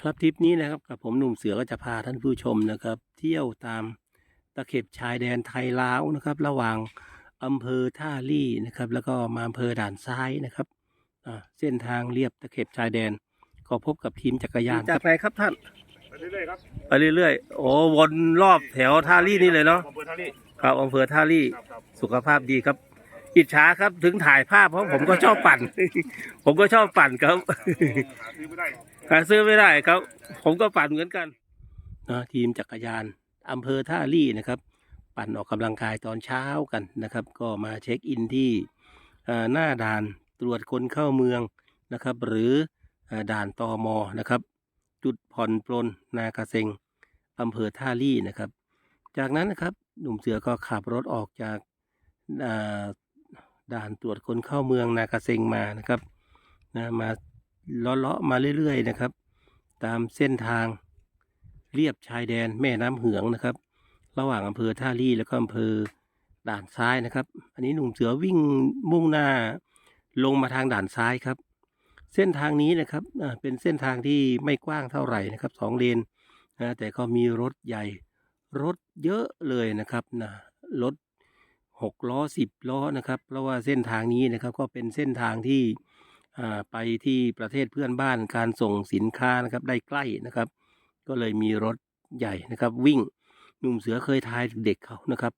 ครับทริปนี้นะครับกับผมหนุ่มเสือก็จะพาท่านผู้ชมนะครับ เที่ยวตามตะเข็บชายแดนไทยลาวนะครับ ระหว่างอำเภอท่าลี่นะครับ แล้วก็มาอำเภอด่านซ้ายนะครับอ่าเส้นทางเรียบตะเข็บชายแดน ก็พบกับทีมจักรยานจากไหนครับท่านไปเรื่อยๆครับไปเรื่อยๆโอ้วนรอบแถวท่าลี่นี่เลยเนาะอำเภอท่าลี่ครับอำเภอท่าลี่ครับครับสุขภาพดีครับอิจฉาครับถึงถ่ายภาพเพราะผมก็ชอบปั่น ผมก็ชอบปั่นครับ หาซื้อไม่ได้หาซื้อไม่ได้ครับ ผมก็ปั่นเหมือนกันนะทีมจักรยานอำเภอท่าลี่นะครับ ปั่นออกกำลังกายตอนเช้ากันนะครับ ก็มาเช็คอินที่หน้าด่านตรวจคนเข้าเมืองนะครับ หรืออด่านตอมอนะครับ จุดผ่อนปลนนากระเซงอำเภอท่าลี่นะครับ จากนั้นนะครับหนุ่มเสือก็ขับรถออกจากด่านตรวจคนเข้าเมืองนากระเซงมานะครับนะมา เลาะๆมาเรื่อยๆนะครับ ตามเส้นทางเรียบชายแดนแม่น้ำเหืองนะครับ ระหว่างอำเภอท่าลี่แล้วก็อำเภอด่านซ้ายนะครับ อันนี้หนุ่มเสือวิ่งมุ่งหน้าลงมาทางด่านซ้ายครับ เส้นทางนี้นะครับเป็นเส้นทางที่ไม่กว้างเท่าไหร่นะครับสองเลนนะแต่ก็มีรถใหญ่รถเยอะเลยนะครับนะรถหกล้อสิบล้อนะครับ เพราะว่าเส้นทางนี้นะครับก็เป็นเส้นทางที่ ไปที่ประเทศเพื่อนบ้านการส่งสินค้านะครับได้ใกล้นะครับ ก็เลยมีรถใหญ่นะครับ วิ่งหนุ่มเสือเคยทายเด็กเขานะครับ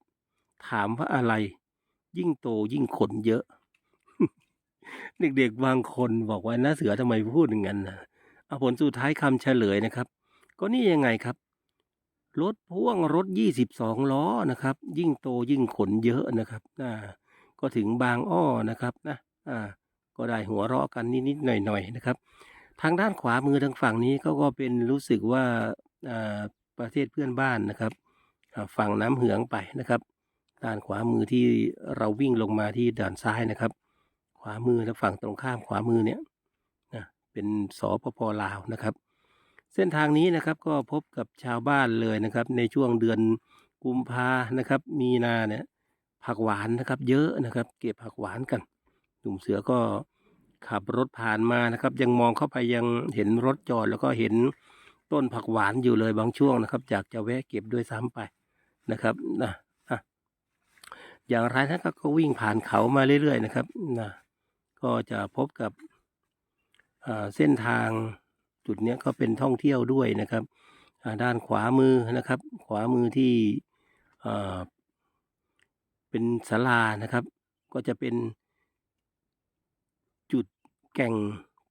ถามว่าอะไร ยิ่งโตยิ่งขนเยอะ เด็กๆบางคนบอกว่าน้าเสือทำไมพูดอย่างนั้นนะเอาผลสุดท้ายคำเฉลยนะครับ ก็นี่ยังไงครับรถพ่วงรถยี่สิบสองล้อนะครับ ยิ่งโตยิ่งขนเยอะนะครับอ่าก็ถึงบางอ้อนะครับนะอ่า ก็ได้หัวเราะกันนิดๆหน่อยๆนะครับ ทางด้านขวามือทางฝั่งนี้ก็ก็เป็นรู้สึกว่าประเทศเพื่อนบ้านนะครับฝั่งน้ำเหืองไปนะครับ ด้านขวามือที่เราวิ่งลงมาที่ด่านซ้ายนะครับ ขวามือและฝั่งตรงข้ามขวามือเนี่ยนะเป็นสปปลาวนะครับ เส้นทางนี้นะครับก็พบกับชาวบ้านเลยนะครับ ในช่วงเดือนกุมภานะครับ มีนาเนี่ยผักหวานนะครับ เยอะนะครับ เก็บผักหวานกันหนุ่มเสือก็ ขับรถผ่านมานะครับ ยังมองเข้าไปยังเห็นรถจอดแล้วก็เห็นต้นผักหวานอยู่เลยบางช่วงนะครับอยากจะแวะเก็บด้วยซ้ำไปนะครับนะอะอย่างไรนะครับก็วิ่งผ่านเขามาเรื่อยๆนะครับนะก็จะพบกับเส้นทางจุดเนี้ยก็เป็นท่องเที่ยวด้วยนะครับ ด้านขวามือนะครับ ขวามือที่เป็นศาลานะครับ ก็จะเป็น ก่ง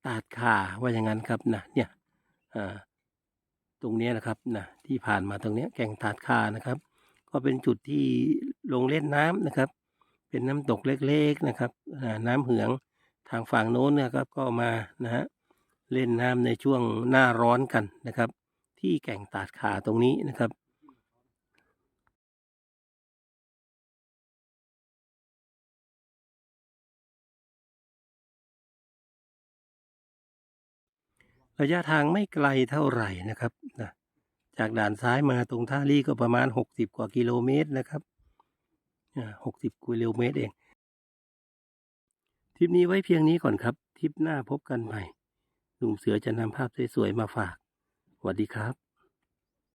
ตาดขาว่าอย่างนั้นครับนะเนี่ยอ่าตรงนี้นะครับนะที่ผ่านมาตรงนี้แก่งตาดขานะครับ ก็เป็นจุดที่ลงเล่นน้ำนะครับ เป็นน้ำตกเล็กๆนะครับน้ำเหืองทางฝั่งโน้นนะครับก็มานะฮะเล่นน้ำในช่วงหน้าร้อนกันนะครับ ที่แก่งตาดขาตรงนี้นะครับ ระยะทางไม่ไกลเท่าไหร่นะครับนะจากด่านซ้ายมาตรงท่าลี่ก็ประมาณหกสิบกว่ากิโลเมตรนะครับหกสิบกิโลเมตรเอง ทริปนี้ไว้เพียงนี้ก่อนครับ ทริปหน้าพบกันใหม่หนุ่มเสือจะนำภาพสวยๆมาฝาก สวัสดีครับ